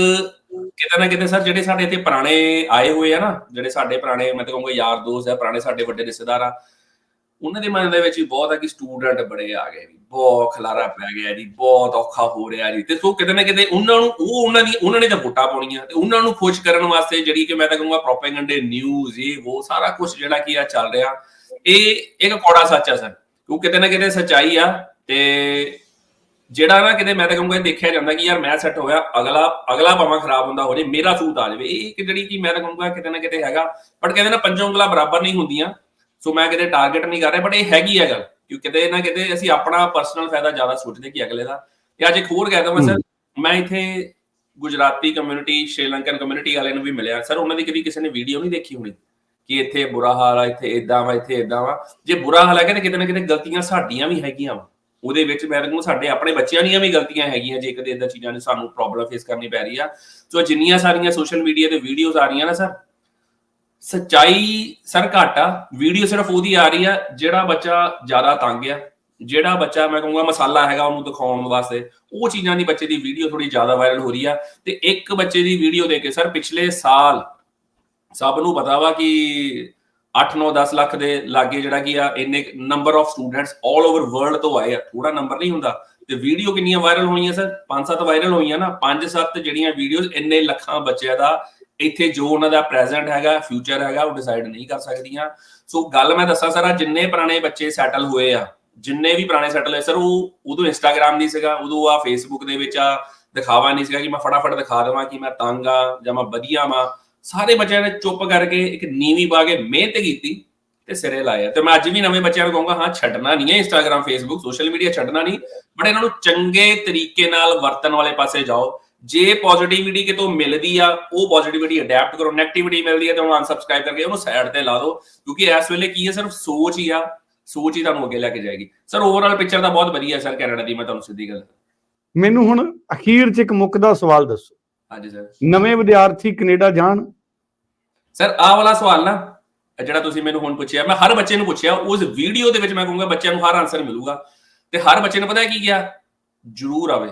ਕਿਤੇ ਨਾ ਕਿਤੇ ਸਰ ਜਿਹੜੇ ਸਾਡੇ ਇੱਥੇ ਪੁਰਾਣੇ ਆਏ ਹੋਏ ਆ ਨਾ, ਜਿਹੜੇ ਸਾਡੇ ਪੁਰਾਣੇ, ਮੈਂ ਤਾਂ ਕਹੂੰਗਾ ਯਾਰ ਦੋਸਤ ਆ, ਪੁਰਾਣੇ ਸਾਡੇ ਵੱਡੇ ਰਿਸ਼ਤੇਦਾਰ ਆ, ਉਹਨਾਂ ਦੇ ਮਨ ਦੇ ਵਿੱਚ ਵੀ ਬਹੁਤ ਆ ਕਿ ਸਟੂਡੈਂਟ ਬੜੇ ਆ ਗਏ ਜੀ। ਬਹੁਤ ਖਲਾਰਾ ਪੈ ਗਿਆ ਜੀ, ਬਹੁਤ ਔਖਾ ਹੋ ਰਿਹਾ ਜੀ। ਤੇ ਸੋ ਕਿਤੇ ਨਾ ਕਿਤੇ ਉਹਨਾਂ ਨੂੰ, ਉਹ ਉਹਨਾਂ ਦੀ, ਉਹਨਾਂ ਨੇ ਤਾਂ ਵੋਟਾਂ ਪਾਉਣੀਆਂ ਤੇ ਉਹਨਾਂ ਨੂੰ ਖੁਸ਼ ਕਰਨ ਵਾਸਤੇ ਜਿਹੜੀ ਕਿ ਮੈਂ ਤਾਂ ਕਹੂੰਗਾ ਪ੍ਰੋਪੇਗੈਂਡੇ ਨਿਊਜ਼ ਇਹ, ਉਹ ਸਾਰਾ ਕੁਝ ਜਿਹੜਾ ਕੀ ਆ ਚੱਲ ਰਿਹਾ। ਇਹ ਇੱਕ ਕੋੜਾ ਸੱਚ ਆ ਸਰ ਕਿਉਂਕਿ ਕਿਤੇ ਨਾ ਕਿਤੇ ਸੱਚਾਈ ਆ ਤੇ ਜਿਹੜਾ ਨਾ ਕਿਤੇ ਮੈਂ ਤਾਂ ਕਹੂੰਗਾ ਇਹ ਦੇਖਿਆ ਜਾਂਦਾ ਕਿ ਯਾਰ ਮੈਂ ਸੈੱਟ ਹੋਇਆ ਅਗਲਾ ਅਗਲਾ ਭਾਵੇਂ ਖਰਾਬ ਹੁੰਦਾ ਹੋ ਜੇ ਮੇਰਾ ਸੂਤ ਆ ਜਾਵੇ। ਇਹ ਇੱਕ ਜਿਹੜੀ ਕਿ ਮੈਂ ਤਾਂ ਕਹੂੰਗਾ ਕਿਤੇ ਨਾ ਕਿਤੇ ਹੈਗਾ ਬਟ ਕਹਿੰਦੇ ਨਾ ਪੰਜੋਂ ਉਂਗਲਾਂ ਬਰਾਬਰ ਨਹੀਂ ਹੁੰਦੀਆਂ ਸੋ ਮੈਂ ਕਿਤੇ ਟਾਰਗੇਟ ਨਹੀਂ ਕਰ ਰਿਹਾ ਬਟ ਇਹ ਹੈਗੀ ਹੈ ਗੱਲ ਕਿਉਂਕਿ ਕਿਤੇ ਨਾ ਕਿਤੇ ਅਸੀਂ ਆਪਣਾ ਪਰਸਨਲ ਫਾਇਦਾ ਜ਼ਿਆਦਾ ਸੋਚਦੇ ਕਿ ਅਗਲੇ ਦਾ। ਤੇ ਅੱਜ ਇੱਕ ਹੋਰ ਕਹਿ ਦਵਾਂ ਸਰ ਮੈਂ ਇੱਥੇ ਗੁਜਰਾਤੀ ਕਮਿਊਨਿਟੀ ਸ਼੍ਰੀਲੰਕਨ ਕਮਿਊਨਿਟੀ ਵਾਲਿਆਂ ਨੂੰ ਵੀ ਮਿਲਿਆ। ਸਰ ਉਹਨਾਂ ਦੀ ਕਦੀ ਕਿਸੇ ਨੇ ਵੀਡੀਓ ਨਹੀਂ ਦੇਖੀ ਹੋਣੀ? ਕਿ ਇੱਥੇ ਬੁਰਾ ਹਾਲ ਆ, ਇੱਥੇ ਇਦਾਂ ਵਾ, ਇੱਥੇ ਇਦਾਂ ਵਾ। ਜੇ ਬੁਰਾ ਹਾਲ ਹੈ ਕਿ ਕਿਤੇ ਨਾ ਕਿਤੇ ਗਲਤੀਆਂ ਸਾਡੀਆਂ ਵੀ ਹੈਗੀਆਂ ਵਾ। ਉਹਦੇ ਵਿੱਚ ਮੈਂ ਕਹਿੰਦਾ ਸਾਡੇ ਆਪਣੇ ਬੱਚਿਆਂ ਦੀਆਂ ਵੀ ਗਲਤੀਆਂ ਹੈਗੀਆਂ, ਜੇ ਕਦੇ ਇਦਾਂ ਚੀਜ਼ਾਂ ਨੇ ਸਾਨੂੰ ਪ੍ਰੋਬਲਮ ਫੇਸ ਕਰਨੀ ਪੈ ਰਹੀ ਆ। ਸੋ ਜਿੰਨੀਆਂ ਸਾਰੀਆਂ ਸੋਸ਼ਲ ਮੀਡੀਆ ਤੇ ਵੀਡੀਓਜ਼ ਆ ਰਹੀਆਂ ਨਾ ਸਰ, ਸੱਚਾਈ ਸਰ ਘੱਟ ਆ। ਵੀਡੀਓ ਸਿਰਫ ਉਹਦੀ ਆ ਰਹੀ ਆ, ਜਿਹੜਾ ਬੱਚਾ ਜ਼ਿਆਦਾ ਤੰਗ ਆ। ਜਿਹੜਾ ਬੱਚਾ ਮੈਂ ਕਹੂੰਗਾ ਮਸਾਲਾ ਹੈਗਾ ਉਹਨੂੰ ਦਿਖਾਉਣ ਵਾਸਤੇ, ਉਹ ਚੀਜ਼ਾਂ ਦੀ ਬੱਚੇ ਦੀ ਵੀਡੀਓ ਥੋੜੀ ਜ਼ਿਆਦਾ ਵਾਇਰਲ ਹੋ ਰਹੀ ਆ। ਤੇ ਇੱਕ ਬੱਚੇ ਦੀ ਵੀਡੀਓ ਦੇ ਕੇ ਸਰ ਪਿਛਲੇ ਸਾਲ ਸਭ ਨੂੰ ਪਤਾ ਵਾ ਕਿ 8 9 10 ਲੱਖ ਦੇ ਲਾਗੇ ਜਿਹੜਾ ਕੀ ਆ, ਇੰਨੇ number of students 올 over world ਤੋਂ ਆਏ ਆ। ਥੋੜਾ ਨੰਬਰ ਨਹੀਂ ਹੁੰਦਾ। ਤੇ ਵੀਡੀਓ ਕਿੰਨੀਆਂ ਵਾਇਰਲ ਹੋਈਆਂ ਸਰ? 5-7 ਵਾਇਰਲ ਹੋਈਆਂ ਨਾ। 5-7 ਜਿਹੜੀਆਂ ਵੀਡੀਓਜ਼ ਇੰਨੇ ਲੱਖਾਂ ਬੱਚਿਆਂ ਦਾ ਇੱਥੇ ਜੋ ਉਹਨਾਂ ਦਾ ਪ੍ਰੈਜ਼ੈਂਟ ਹੈਗਾ ਫਿਊਚਰ ਹੈਗਾ, ਉਹ ਡਿਸਾਈਡ ਨਹੀਂ ਕਰ ਸਕਦੀਆਂ। ਸੋ ਗੱਲ ਮੈਂ ਦੱਸਾਂ ਸਰ ਜਿੰਨੇ ਪੁਰਾਣੇ ਬੱਚੇ ਸੈਟਲ ਹੋਏ ਆ, ਜਿੰਨੇ ਵੀ ਪੁਰਾਣੇ ਸੈਟਲ ਹੋਏ, ਸਰ, ਉਹ ਉਦੋਂ ਇੰਸਟਾਗ੍ਰam ਨਹੀਂ ਸੀਗਾ, ਉਦੋਂ ਆ ਫੇਸਬੁੱਕ ਦੇ ਵਿੱਚ ਆ ਦਿਖਾਵਾ ਨਹੀਂ ਸੀਗਾ ਕਿ ਮੈਂ ਫਟਾਫਟ ਦਿਖਾ ਦੇਵਾਂ, ਕਿ ਮੈਂ ਤੰਗ ਆ ਜਾਂ ਮੈਂ ਵਧੀਆ ਵਾਂ। ਸਾਰੇ ਬੱਚਿਆਂ ਨੇ ਚੁੱਪ ਕਰਕੇ ਇੱਕ ਨੀਵੀਂ ਪਾ ਕੇ ਮਿਹਨਤ ਕੀਤੀ ਤੇ ਸਿਰੇ ਲਾਇਆ। ਤੇ ਮੈਂ ਅੱਜ ਵੀ ਨਵੇਂ ਬੱਚਿਆਂ ਨੂੰ ਕਹੂੰਗਾ, ਹਾਂ, ਛੱਡਣਾ ਨਹੀਂ ਹੈ ਇੰਸਟਾਗ੍ਰam ਫੇਸਬੁੱਕ ਸੋਸ਼ਲ ਮੀਡੀਆ ਛੱਡਣਾ ਨਹੀਂ, ਬਟ ਇਹਨਾਂ ਨੂੰ ਚੰਗੇ ਤਰੀਕੇ ਨਾਲ ਵਰਤਣ ਵਾਲੇ ਪਾਸੇ ਜਾਓ। ਜੇ ਪੋਜ਼ਿਟਿਵਿਟੀ ਕਿਤੋਂ ਮਿਲਦੀ ਆ, ਉਹ ਪੋਜ਼ਿਟਿਵਿਟੀ ਅਡੈਪਟ ਕਰੋ ਨੈਗੇਟਿਵਿਟੀ ਮਿਲਦੀ ਆ ਤਾਂ ਉਹਨੂੰ ਅਨਸਬਸਕ੍ਰਾਈਬ ਕਰਕੇ ਉਹਨੂੰ ਸਾਈਡ ਤੇ ਲਾ ਦਿਓ, ਕਿਉਂਕਿ ਇਸ ਵੇਲੇ ਕੀ ਹੈ ਸਿਰਫ ਸੋਚ ਹੀ ਆ, ਸੋਚ ਹੀ ਤੁਹਾਨੂੰ ਅੱਗੇ ਲੈ ਕੇ ਜਾਏਗੀ। ਸਰ ਓਵਰਆਲ ਪਿਕਚਰ ਤਾਂ ਬਹੁਤ ਵਧੀਆ ਸਰ ਕੈਨੇਡਾ ਦੀ, ਮੈਂ ਤੁਹਾਨੂੰ ਸਿੱਧੀ ਗੱਲ ਮੈਨੂੰ ਹੁਣ ਅਖੀਰ 'ਚ ਇੱਕ ਮੁੱਕਦਾ ਸਵਾਲ ਦੱਸੋ। ਹਾਂਜੀ ਸਰ ਨਵੇਂ ਵਿਦਿਆਰਥੀ ਕੈਨੇਡਾ ਜਾਣ। ਸਰ ਆਹ ਵਾਲਾ ਸਵਾਲ ਨਾ ਜਿਹੜਾ ਤੁਸੀਂ ਮੈਨੂੰ ਹੁਣ ਪੁੱਛਿਆ ਮੈਂ ਹਰ ਬੱਚੇ ਨੂੰ ਪੁੱਛਿਆ ਉਸ ਵੀਡੀਓ ਦੇ ਵਿੱਚ ਮੈਂ ਕਹੂੰਗਾ ਬੱਚਿਆਂ ਨੂੰ ਹਰ ਆਨਸਰ ਮਿਲੂਗਾ। ਤੇ ਹਰ ਬੱਚੇ ਨੂੰ ਪਤਾ ਹੈ ਕੀ ਗਿਆ ਜ਼ਰੂਰ ਆਵੇ।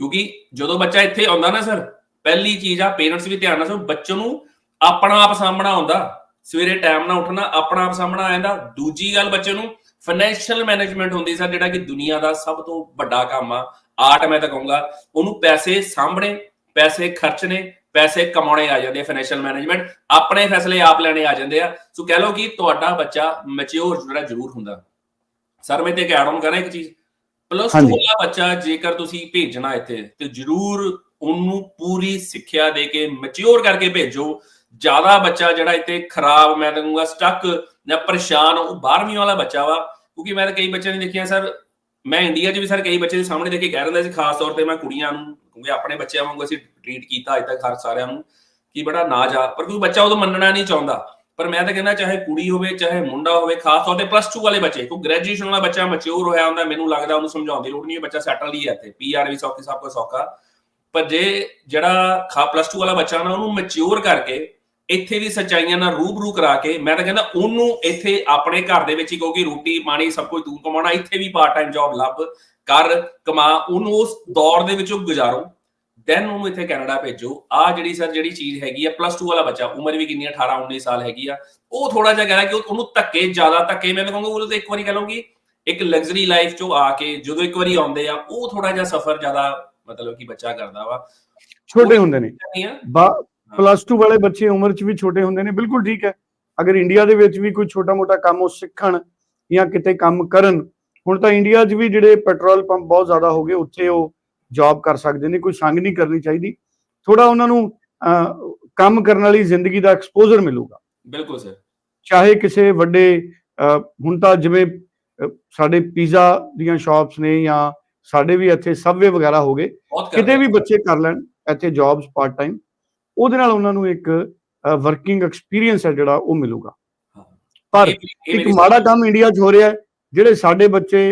ਕਿਉਂਕਿ ਜਦੋਂ ਬੱਚਾ ਇੱਥੇ ਆਉਂਦਾ ਨਾ ਸਰ ਪਹਿਲੀ ਚੀਜ਼ ਆ ਪੇਰੈਂਟਸ ਵੀ ਧਿਆਨ ਨਾਲ ਸੁਣ ਬੱਚੇ ਨੂੰ ਆਪਣਾ ਆਪ ਸਾਹਮਣਾ ਆਉਂਦਾ। ਸਵੇਰੇ ਟਾਈਮ ਨਾਲ ਉੱਠਣਾ ਆਪਣਾ ਆਪ ਸਾਹਮਣਾ ਆ ਜਾਂਦਾ। ਦੂਜੀ ਗੱਲ ਬੱਚੇ ਨੂੰ ਫਾਈਨੈਂਸ਼ੀਅਲ ਮੈਨੇਜਮੈਂਟ ਹੁੰਦੀ ਸਰ ਜਿਹੜਾ ਕਿ ਦੁਨੀਆ ਦਾ ਸਭ ਤੋਂ ਵੱਡਾ ਕੰਮ ਆ। ਆਰਟ ਮੈਂ ਤਾਂ ਕਹੂੰਗਾ ਉਹਨੂੰ ਪੈਸੇ ਸਾਂਭਣੇ ਪੈਸੇ ਖਰਚਣੇ ਪੈਸੇ ਕਮਾਉਣੇ ਆ ਜਾਂਦੇ ਫਾਈਨੈਂਸ਼ੀਅਲ ਮੈਨੇਜਮੈਂਟ ਆਪਣੇ ਫੈਸਲੇ ਆਪ ਲੈਣੇ ਆ ਜਾਂਦੇ ਆ। ਸੋ ਕਹਿ ਲਓ ਕਿ ਤੁਹਾਡਾ ਬੱਚਾ ਮੈਚਿਓਰ ਜਿਹੜਾ ਜ਼ਰੂਰ ਹੁੰਦਾ। ਸਰ ਮੈਂ ਤੇ ਇੱਕ ਐਡ ਆਨ ਕਰਾਂ ਇੱਕ ਚੀਜ਼। ਪਲੱਸ 2 ਹਾਂਜੀ। ਵਾਲਾ ਬੱਚਾ ਜੇਕਰ ਤੁਸੀਂ ਭੇਜਣਾ ਇੱਥੇ ਤੇ ਜ਼ਰੂਰ ਉਹਨੂੰ ਪੂਰੀ ਸਿੱਖਿਆ ਦੇ ਕੇ ਮੈਚਿਓਰ ਕਰਕੇ ਭੇਜੋ। ਜ਼ਿਆਦਾ ਬੱਚਾ ਜਿਹੜਾ ਇੱਥੇ ਖਰਾਬ ਮੈਂ ਕਹੂੰਗਾ ਸਟਕ ਜਾਂ ਪਰੇਸ਼ਾਨ ਉਹ 12ਵੀਂ ਵਾਲਾ ਬੱਚਾ ਵਾ। ਕਿਉਂਕਿ ਮੈਂ ਤਾਂ ਕਈ ਬੱਚਿਆਂ ਨੇ ਦੇਖਿਆ ਸਰ ਮੈਂ ਇੰਡੀਆ 'ਚ ਵੀ ਸਰ ਕਈ ਬੱਚੇ ਦੇ ਸਾਹਮਣੇ ਦੇਖ ਕੇ ਕਹਿ ਰਿਹਾ ਸੀ ਖਾਸ ਤੌਰ ਤੇ ਮੈਂ ਕੁੜੀਆਂ ਨੂੰ। ਕਿਉਂਕਿ ਆਪਣੇ ਬੱਚਿਆਂ ਵਾਂਗੂ ਅਸੀਂ ਟ੍ਰੀਟ ਕੀਤਾ ਅਜੇ ਤੱਕ ਹਰ ਸਾਰਿਆਂ ਨੂੰ ਕਿ ਬੜਾ ਨਾ ਜਾ ਪਰ ਕੋਈ ਬੱਚਾ ਉਦੋਂ ਮੰਨਣਾ ਨਹੀਂ ਚਾਹੁੰਦਾ। ਪਰ ਮੈਂ ਤਾਂ ਕਹਿੰਦਾ ਚਾਹੇ ਕੁੜੀ ਹੋਵੇ, ਚਾਹੇ ਮੁੰਡਾ ਹੋਵੇ, ਖਾਸ ਤੌਰ ਤੇ ਪਲੱਸ 2 ਵਾਲੇ ਬੱਚੇ, ਕੋਈ ਗ੍ਰੈਜੂਏਸ਼ਨ ਵਾਲਾ ਬੱਚਾ ਮੈਚਿਓਰ ਹੋਇਆ ਹੁੰਦਾ, ਮੈਨੂੰ ਲੱਗਦਾ ਉਹਨੂੰ ਸਮਝਾਉਣ ਦੀ ਲੋੜ ਨਹੀਂ ਹੈ, ਬੱਚਾ ਸੈਟਲ ਹੀ ਹੈ ਇੱਥੇ। ਪੀਆਰ ਵੀ ਸੌਖੀ, ਸਭ ਕੁਝ ਸੌਖਾ। ਪਰ ਜੇ ਜਿਹੜਾ ਖਾ ਪਲੱਸ 2 ਵਾਲਾ ਬੱਚਾ ਨਾ, ਉਹਨੂੰ ਮੈਚਿਓਰ ਕਰਕੇ ਇੱਥੇ ਦੀ ਸੱਚਾਈਆਂ ਨਾਲ ਰੂਬਰੂ ਕਰਾ ਕੇ, ਮੈਂ ਤਾਂ ਕਹਿੰਦਾ ਉਹਨੂੰ ਇੱਥੇ ਆਪਣੇ ਘਰ ਦੇ ਵਿੱਚ ਹੀ ਕਹੋਗੇ ਰੋਟੀ, ਪਾਣੀ, ਸਭ ਕੁਝ ਤੂੰ ਕਮਾਉਣਾ, ਇੱਥੇ ਵੀ ਪਾਰਟ ਟਾਈਮ ਜੌਬ ਲੱਭ। ਕਰ ਕਮਾ ਉਹਨੂੰ ਉਸ ਦੌਰ ਦੇ ਵਿੱਚੋਂ ਗੁਜ਼ਾਰੋ। ਦੈਨ ਉਹਨੂੰ ਇੱਥੇ ਕੈਨੇਡਾ ਭੇਜੋ। ਆ ਜਿਹੜੀ ਸਰ ਜਿਹੜੀ ਚੀਜ਼ ਹੈਗੀ ਆ ਪਲੱਸ 2 ਵਾਲਾ ਬੱਚਾ ਉਮਰ ਵੀ ਕਿੰਨੀ ਆ? 18 19 ਸਾਲ ਹੈਗੀ ਆ। ਉਹ ਥੋੜਾ ਜਿਹਾ ਕਹਿੰਦਾ ਕਿ ਉਹ- ਉਹਨੂੰ ਧੱਕੇ ਜ਼ਿਆਦਾ ਧੱਕੇ ਮੈਂ ਕਹੂੰਗਾ ਉਹ ਤਾਂ ਇੱਕ ਵਾਰੀ ਕਹ ਇੱਕ ਲਗਜ਼ਰੀ ਲਾਈਫ ਚੋਂ ਆ ਕੇ ਜਦੋਂ ਇੱਕ ਵਾਰੀ ਆਉਂਦੇ ਆ ਉਹ ਥੋੜਾ ਜਿਹਾ ਸਫ਼ਰ ਜ਼ਿਆਦਾ ਮਤਲਬ ਕਿ ਬੱਚਾ ਕਰਦਾ ਵਾ। ਛੋਟੇ ਹੁੰਦੇ ਨੇ। ਪਲੱਸ 2 ਵਾਲੇ ਬੱਚੇ ਉਮਰ 'ਚ ਵੀ ਛੋਟੇ ਹੁੰਦੇ ਨੇ ਬਿਲਕੁਲ ਠੀਕ ਹੈ। ਅਗਰ ਇੰਡੀਆ ਦੇ ਵਿੱਚ ਵੀ ਕੋਈ ਛੋਟਾ-ਮੋਟਾ ਕੰਮ ਉਹ ਸਿੱਖਣ ਜਾਂ ਕਿਤੇ ਕੰਮ ਕਰਨ ਹੁਣ ਤਾਂ ਇੰਡੀਆ 'ਚ ਵੀ ਜਿਹੜੇ ਪੈਟਰੋਲ ਪੰਪ ਬਹੁਤ ਜ਼ਿਆਦਾ ਹੋ ਗਏ ਉੱਥੇ ਉਹ ਜੌਬ ਕਰ ਸਕਦੇ ਨੇ ਕੋਈ ਸੰਗ ਨਹੀਂ ਕਰਨੀ ਚਾਹੀਦੀ। ਥੋੜਾ ਉਹਨਾਂ ਨੂੰ ਕੰਮ ਕਰਨ ਵਾਲੀ ਜ਼ਿੰਦਗੀ ਦਾ ਐਕਸਪੋਜ਼ਰ ਮਿਲੂਗਾ। ਬਿਲਕੁਲ ਸਰ। ਚਾਹੇ ਕਿਸੇ ਵੱਡੇ ਹੁਣ ਤਾਂ ਜਿਵੇਂ ਸਾਡੇ ਪੀਜ਼ਾ ਦੀਆਂ ਸ਼ਾਪਸ ਨੇ ਜਾਂ ਸਾਡੇ ਵੀ ਇੱਥੇ ਸਬਵੇ ਵਗੈਰਾ ਹੋ ਗਏ ਕਿਤੇ ਵੀ ਬੱਚੇ ਕਰ ਲੈਣ ਇੱਥੇ ਜੌਬਸ ਪਾਰਟ ਟਾਈਮ ਉਹਦੇ ਨਾਲ ਉਹਨਾਂ ਨੂੰ ਇੱਕ ਵਰਕਿੰਗ ਐਕਸਪੀਰੀਅੰਸ ਹੈ ਜਿਹੜਾ ਉਹ ਮਿਲੂਗਾ। ਪਰ ਇੱਕ ਮਾੜਾ ਕੰਮ ਇੰਡੀਆ 'ਚ ਹੋ ਰਿਹਾ ਹੈ ਜਿਹੜੇ ਸਾਡੇ ਬੱਚੇ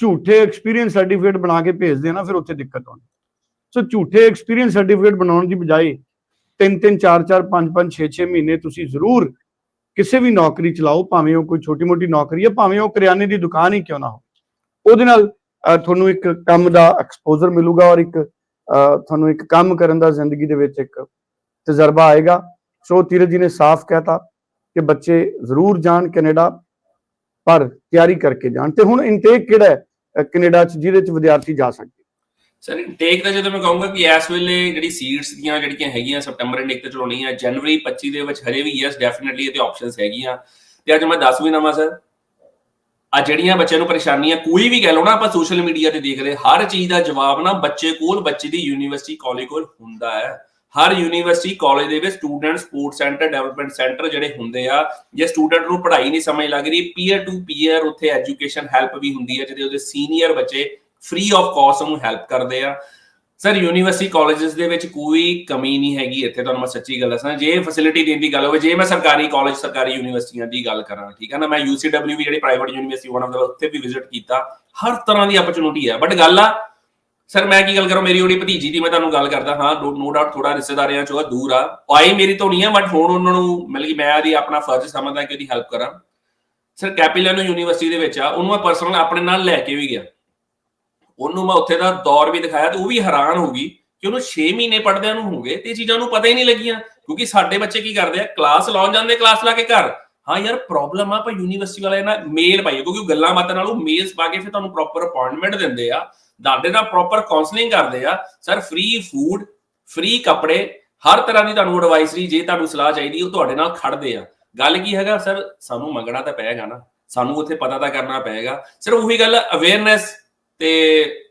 ਝੂਠੇ ਐਕਸਪੀਰੀਅੰਸ ਸਰਟੀਫਿਕੇਟ ਬਣਾ ਕੇ ਭੇਜਦੇ ਆ ਨਾ ਫਿਰ ਉੱਥੇ ਦਿੱਕਤ ਆਉਂਦੀ। ਸੋ ਝੂਠੇ ਐਕਸਪੀਰੀਅੰਸ ਸਰਟੀਫਿਕੇਟ ਬਣਾਉਣ ਦੀ ਬਜਾਏ ਤਿੰਨ ਤਿੰਨ ਚਾਰ ਚਾਰ ਪੰਜ ਪੰਜ 6 6 ਮਹੀਨੇ ਤੁਸੀਂ ਜ਼ਰੂਰ ਕਿਸੇ ਵੀ ਨੌਕਰੀ ਚਲਾਓ ਭਾਵੇਂ ਉਹ ਕੋਈ ਛੋਟੀ ਮੋਟੀ ਨੌਕਰੀ ਹੈ ਭਾਵੇਂ ਉਹ ਕਰਿਆਨੇ ਦੀ ਦੁਕਾਨ ਹੀ ਕਿਉਂ ਨਾ ਹੋ ਉਹਦੇ ਨਾਲ ਤੁਹਾਨੂੰ ਇੱਕ ਕੰਮ ਦਾ ਐਕਸਪੋਜ਼ਰ ਮਿਲੂਗਾ ਔਰ ਇੱਕ ਅਹ, ਤੁਹਾਨੂੰ ਇੱਕ ਕੰਮ ਕਰਨ ਦਾ ਜ਼ਿੰਦਗੀ ਦੇ ਵਿੱਚ ਇੱਕ ਤਜਰਬਾ ਆਏਗਾ। ਸੋ ਤੀਰਜ ਜੀ ਨੇ ਸਾਫ਼ ਕਹਿਤਾ ਕਿ ਬੱਚੇ ਜ਼ਰੂਰ ਜਾਣ ਕੈਨੇਡਾ। ਪਰ ਤਿਆਰੀ ਕਰਕੇ ਜਾਣ। ਤੇ ਹੁਣ ਇਨਟੇਕ ਕਿਹੜਾ ਹੈ? ਕੈਨੇਡਾ 'ਚ, ਜਿਹਦੇ 'ਚ ਵਿਦਿਆਰਥੀ ਜਾ ਸਕਦੇ ਸਰ ਟੇਕ ਦਾ ਜਦੋਂ ਮੈਂ ਕਹੂੰਗਾ ਕਿ ਇਸ ਵੇਲੇ ਜਿਹੜੀ ਸੀਟਸ ਦੀਆਂ ਜਿਹੜੀਆਂ ਹੈਗੀਆਂ ਸਪਟੈਂਬਰ ਇੰਟੇਕ ਤੇ ਚਲਾਉਣੀ ਹੈ ਜਨਵਰੀ 25 ਦੇ ਵਿੱਚ ਹਰੇ ਵੀ ਯੈਸ ਡੈਫੀਨਿਟਲੀ ਇਹਦੇ ਆਪਸ਼ਨਸ ਹੈਗੀਆਂ। ਤੇ ਅੱਜ ਮੈਂ ਦੱਸ ਵੀ ਨਵਾਂ ਸਰ, ਆ ਜਿਹੜੀਆਂ ਬੱਚਿਆਂ ਨੂੰ ਪਰੇਸ਼ਾਨੀਆਂ, ਕੋਈ ਵੀ ਕਹਿ ਲਓ ਨਾ, ਆਪਾਂ ਸੋਸ਼ਲ ਮੀਡੀਆ ਤੇ ਦੇਖ ਰਹੇ ਹਰ ਚੀਜ਼ ਦਾ ਜਵਾਬ ਨਾ ਬੱਚੇ ਕੋਲ, ਬੱਚੇ ਦੀ ਯੂਨੀਵਰਸਿਟੀ ਕਾਲਜ ਕੋਲ ਹੁੰਦਾ ਹੈ। ਹਰ ਯੂਨੀਵਰਸਿਟੀ ਕਾਲਜ ਦੇ ਵਿੱਚ student support centre development centre ਜਿਹੜੇ ਹੁੰਦੇ ਆ, ਜੇ ਸਟੂਡੈਂਟ ਨੂੰ ਪੜ੍ਹਾਈ ਨਹੀਂ ਸਮਝ ਲੱਗ ਰਹੀ ਪੀਅਰ ਟੂ ਪੀਅਰ ਉੱਥੇ ਐਜੂਕੇਸ਼ਨ ਹੈਲਪ ਵੀ ਹੁੰਦੀ ਹੈ ਜਿਹਦੇ ਉਹਦੇ ਸੀਨੀਅਰ ਬੱਚੇ ਫ੍ਰੀ ਆਫ ਕਾਸਟ ਉਹਨੂੰ ਹੈਲਪ ਕਰਦੇ ਆ। ਸਰ ਯੂਨੀਵਰਸਿਟੀ ਕਾਲਜਸ ਦੇ ਵਿੱਚ ਕੋਈ ਕਮੀ ਨਹੀਂ ਹੈਗੀ, ਇੱਥੇ ਤੁਹਾਨੂੰ ਮੈਂ ਸੱਚੀ ਗੱਲ ਦੱਸਾਂ। ਜੇ ਫੈਸਿਲਿਟੀ ਦੇਣ ਦੀ ਗੱਲ ਹੋਵੇ, ਜੇ ਮੈਂ ਸਰਕਾਰੀ ਕਾਲਜ ਸਰਕਾਰੀ ਯੂਨੀਵਰਸਿਟੀਆਂ ਦੀ ਗੱਲ ਕਰਾਂ, ਠੀਕ ਹੈ ਨਾ? ਮੈਂ UCW ਵੀ ਜਿਹੜੀ ਪ੍ਰਾਈਵੇਟ ਯੂਨੀਵਰਸਿਟੀ ਵਨ ਆਫ ਦਾ ਉੱਥੇ ਵੀ ਵਿਜ਼ਿਟ ਕੀਤਾ, ਹਰ ਤਰ੍ਹਾਂ ਦੀ ਆਪਰਚੁਨਿਟੀ ਹੈ ਬਟ ਗੱਲ ਆ ਸਰ ਮੈਂ ਕੀ ਗੱਲ ਕਰਾਂ? ਮੇਰੀ ਉਹਦੀ ਭਤੀਜੀ ਦੀ ਮੈਂ ਤੁਹਾਨੂੰ ਗੱਲ ਕਰਦਾ ਹਾਂ। ਨੋ ਡਾਊਟ ਥੋੜਾ ਰਿਸ਼ਤੇਦਾਰੀਆਂ ਚੋਂ ਦੂਰ ਆ। ਆਈ ਮੇਰੀ ਤੋਂ ਨਹੀਂ ਆ ਬਟ ਹੁਣ ਉਹਨਾਂ ਨੂੰ ਮਤਲਬ ਕਿ ਮੈਂ ਆਦੀ ਆਪਣਾ ਫਰਜ਼ ਸਮਝਦਾ ਕਿ ਉਹਦੀ ਹੈਲਪ ਕਰਾਂ। ਸਰ ਕੈਪੀਲਨ ਯੂਨੀਵਰਸਿਟੀ ਦੇ ਵਿੱਚ ਆ, ਉਹਨੂੰ ਮੈਂ ਪਰਸਨਲ ਆਪਣੇ ਨਾਲ ਲੈ ਕੇ ਵੀ ਗਿਆ। ਉਹਨੂੰ ਮੈਂ ਉੱਥੇ ਦਾ ਦੌਰ ਵੀ ਦਿਖਾਇਆ ਤੇ ਉਹ ਵੀ ਹੈਰਾਨ ਹੋ ਗਈ ਕਿ ਉਹਨੂੰ 6 ਮਹੀਨੇ ਪੜਦਿਆਂ ਨੂੰ ਹੋ ਗਏ ਤੇ ਇਹ ਚੀਜ਼ਾਂ ਨੂੰ ਪਤਾ ਹੀ ਨਹੀਂ ਲੱਗੀਆਂ। ਕਿਉਂਕਿ ਸਾਡੇ ਬੱਚੇ ਕੀ ਕਰਦੇ ਆ? ਕਲਾਸ ਲਾਉਣ ਜਾਂਦੇ ਕਲਾਸ ਲਾ ਕੇ ਘਰ। ਹਾਂ ਯਾਰ ਪ੍ਰੋਬਲਮ ਆ ਪਰ ਯੂਨੀਵਰਸਿਟੀ ਵਾਲੇ ਨਾ ਮੇਲ ਪਾਈਏ, ਕਿਉਂਕਿ ਗੱਲਾਂ ਬਾਤਾਂ ਨਾਲ ਉਹ ਮੇਲਸ ਪਾ ਕੇ ਫਿਰ ਤੁਹਾਨੂੰ ਪ੍ਰੋਪਰ ਅਪਾਇੰਟਮੈਂਟ ਦਿੰਦੇ ਆ। ਦਾਦੇ ਦਾ ਪ੍ਰੋਪਰ ਕਾਉਂਸਲਿੰਗ ਕਰਦੇ ਆ। ਸਰ ਫ੍ਰੀ ਫੂਡ ਫ੍ਰੀ ਕੱਪੜੇ, ਹਰ ਤਰ੍ਹਾਂ ਦੀ ਤੁਹਾਨੂੰ ਐਡਵਾਈਸਰੀ ਜੇ ਤੁਹਾਨੂੰ ਸਲਾਹ ਚਾਹੀਦੀ, ਉਹ ਤੁਹਾਡੇ ਨਾਲ ਖੜਦੇ ਆ। ਗੱਲ ਕੀ ਹੈਗਾ ਸਰ ਸਾਨੂੰ ਮੰਗਣਾ ਤਾਂ ਪਏਗਾ ਨਾ। ਸਾਨੂੰ ਉੱਥੇ ਪਤਾ ਤਾਂ ਕਰਨਾ ਪਏਗਾ। ਸਰ ਉਹੀ ਗੱਲ ਅਵੇਅਰਨੈਸ ਤੇ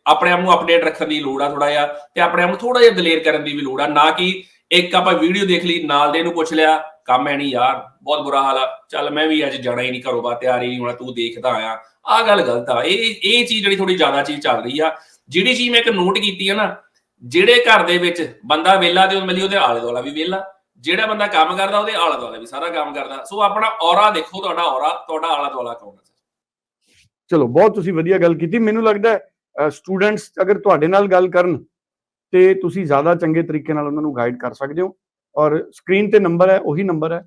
ਆਪਣੇ ਆਪ ਨੂੰ ਅਪਡੇਟ ਰੱਖਣ ਦੀ ਲੋੜ ਆ ਥੋੜਾ ਜਿਹਾ, ਤੇ ਆਪਣੇ ਆਪ ਨੂੰ ਥੋੜਾ ਜਿਹਾ ਦਲੇਰ ਕਰਨ ਦੀ ਵੀ ਲੋੜ ਆ। ਨਾ ਕਿ ਇੱਕ ਆਪਾਂ ਵੀਡੀਓ ਦੇਖ ਲਈ, ਨਾਲ ਦੇ ਨੂੰ ਪੁੱਛ ਲਿਆ, ਕੰਮ ਹੈ ਨਹੀਂ ਯਾਰ, ਬਹੁਤ ਬੁਰਾ ਹਾਲ ਆ। ਚੱਲ ਮੈਂ ਵੀ ਅੱਜ ਜਾਣਾ ਹੀ ਨਹੀਂ ਘਰੋਂ ਬਾਅਦ ਤਿਆਰ ਹੀ ਨਹੀਂ ਹੋਣਾ, ਤੂੰ ਦੇਖਦਾ ਆ। ਆ ਗੱਲ ਗਲਤ ਆ। ਇਹ ਇਹ ਚੀਜ਼ ਜਿਹੜੀ ਥੋੜੀ ਜ਼ਿਆਦਾ ਚੀਜ਼ ਚੱਲ ਰਹੀ ਆ। ਜਿਹੜੀ ਚੀਜ਼ ਮੈਂ ਇੱਕ ਨੋਟ ਕੀਤੀ ਆ ਨਾ, ਜਿਹੜੇ ਘਰ ਦੇ ਵਿੱਚ ਬੰਦਾ ਵਿਹਲਾ ਤੇ ਉਹ ਮਿਲੀ ਉਹਦੇ ਆਲੇ ਦੁਆਲਾ ਵੀ ਵਿਹਲਾ, ਜਿਹੜਾ ਬੰਦਾ ਕੰਮ ਕਰਦਾ ਉਹਦੇ ਆਲੇ ਦੁਆਲੇ ਵੀ ਸਾਰਾ ਕੰਮ ਕਰਦਾ। ਸੋ ਆਪਣਾ ਔਰਾ ਦੇਖੋ, ਤੁਹਾਡਾ ਔਰਾ ਤੁਹਾਡਾ ਆਲਾ ਦੁਆਲਾ ਕੌਣ ਹੈ ਚਲੋ, ਬਹੁਤ ਤੁਸੀਂ ਵਧੀਆ ਗੱਲ ਕੀਤੀ। ਮੈਨੂੰ ਲੱਗਦਾ ਸਟੂਡੈਂਟਸ ਅਗਰ ਤੁਹਾਡੇ ਨਾਲ ਗੱਲ ਕਰਨ, ਤੇ ਤੁਸੀਂ ਜ਼ਿਆਦਾ ਚੰਗੇ ਤਰੀਕੇ ਨਾਲ ਉਹਨਾਂ ਨੂੰ ਗਾਈਡ ਕਰ ਸਕਦੇ ਹੋ। ਔਰ ਸਕਰੀਨ ਤੇ ਨੰਬਰ ਹੈ, ਉਹੀ ਨੰਬਰ ਹੈ।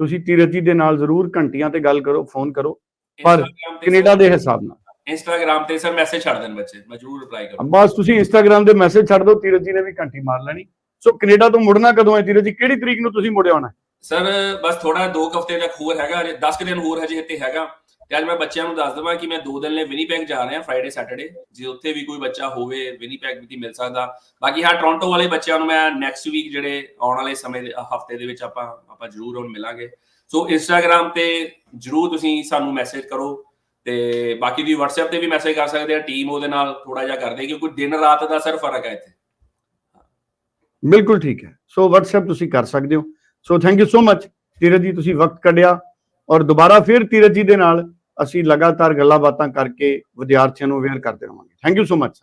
ਤੁਸੀਂ ਤੀਰਥ ਦੇ ਨਾਲ ਜ਼ਰੂਰ ਘੰਟੀਆਂ ਤੇ ਗੱਲ ਕਰੋ ਫੋਨ ਕਰੋ। ਪਰ ਕੈਨੇਡਾ ਦੇ ਹਿਸਾਬ ਨਾਲ। ਇੰਸਟਾਗ੍ਰam ਤੇ ਸਰ ਮੈਸੇਜ ਛੱਡ ਦੇਣ ਬੱਚੇ ਮੈਂ ਜ਼ਰੂਰ ਰਿਪਲਾਈ ਕਰਾਂ ਬਸ ਤੁਸੀਂ ਇੰਸਟਾਗ੍ਰam ਦੇ ਮੈਸੇਜ ਛੱਡ ਦਿਓ ਤੀਰਥ ਜੀ ਨੇ ਵੀ ਘੰਟੀ ਮਾਰ ਲੈਣੀ। ਸੋ ਕੈਨੇਡਾ ਤੋਂ ਮੁੜਨਾ ਕਦੋਂ ਹੈ ਤੀਰਥ ਜੀ? ਕਿਹੜੀ ਤਰੀਕ ਨੂੰ ਤੁਸੀਂ ਮੁੜੇ ਆਉਣਾ? ਸਰ ਬਸ ਥੋੜਾ 2 ਹਫ਼ਤੇ ਤੱਕ ਹੋਰ ਹੈਗਾ ਅਜੇ 10 ਕੁ ਦਿਨ ਹੋਰ ਹਜੇ ਇੱਥੇ ਹੈਗਾ। ਤੇ ਅੱਜ ਮੈਂ ਬੱਚਿਆਂ ਨੂੰ ਦੱਸ ਦਵਾਂ ਕਿ ਮੈਂ ਦੋ ਦਿਨ ਲਈ ਵਿਨੀਪੈਗ ਜਾ ਰਿਹਾ ਫਰਾਈਡੇ ਸੈਟਰਡੇ ਜੇ ਉੱਥੇ ਵੀ ਕੋਈ ਬੱਚਾ ਹੋਵੇ ਵਿਨੀਪੈਗ ਵੀ ਮਿਲ ਸਕਦਾ। ਬਾਕੀ ਹਾਂ ਟੋਰਾਂਟੋ ਵਾਲੇ ਬੱਚਿਆਂ ਨੂੰ ਮੈਂ ਨੈਕਸਟ ਵੀਕ ਜਿਹੜੇ ਆਉਣ ਵਾਲੇ ਸਮੇਂ ਹਫ਼ਤੇ ਦੇ ਵਿੱਚ ਆਪਾਂ ਆਪਾਂ ਜ਼ਰੂਰ ਹੁਣ ਮਿਲਾਂਗੇ। ਸੋ ਇੰਸਟਾਗ੍ਰam ਤੇ ਜ਼ਰੂਰ ਤੁਸੀਂ ਸਾਨੂੰ ਮੈਸੇਜ ਕਰੋ ਤੇ ਬਾਕੀ ਵੀ WhatsApp ਤੇ ਵੀ ਮੈਸੇਜ ਕਰ ਸਕਦੇ ਆ ਟੀਮ ਉਹਦੇ ਨਾਲ ਥੋੜਾ ਜਿਹਾ ਕਰਦੇ, ਕਿਉਂਕਿ ਦਿਨ ਰਾਤ ਦਾ ਸਰ ਫ਼ਰਕ ਹੈ ਇੱਥੇ। ਬਿਲਕੁਲ ਠੀਕ ਹੈ। ਸੋ WhatsApp ਤੁਸੀਂ ਕਰ ਸਕਦੇ ਹੋ। So thank you so much Dheeraj ji, ਤੁਸੀਂ ਵਕਤ ਕੱਢਿਆ ਔਰ ਦੁਬਾਰਾ ਫਿਰ ਤੀਰਜ ਜੀ ਦੇ ਨਾਲ ਅਸੀਂ ਲਗਾਤਾਰ ਗੱਲਾਂ ਬਾਤਾਂ ਕਰਕੇ ਵਿਦਿਆਰਥੀਆਂ ਨੂੰ ਅਵੇਅਰ ਕਰਦੇ ਰਹਾਂਗੇ। Thank you so much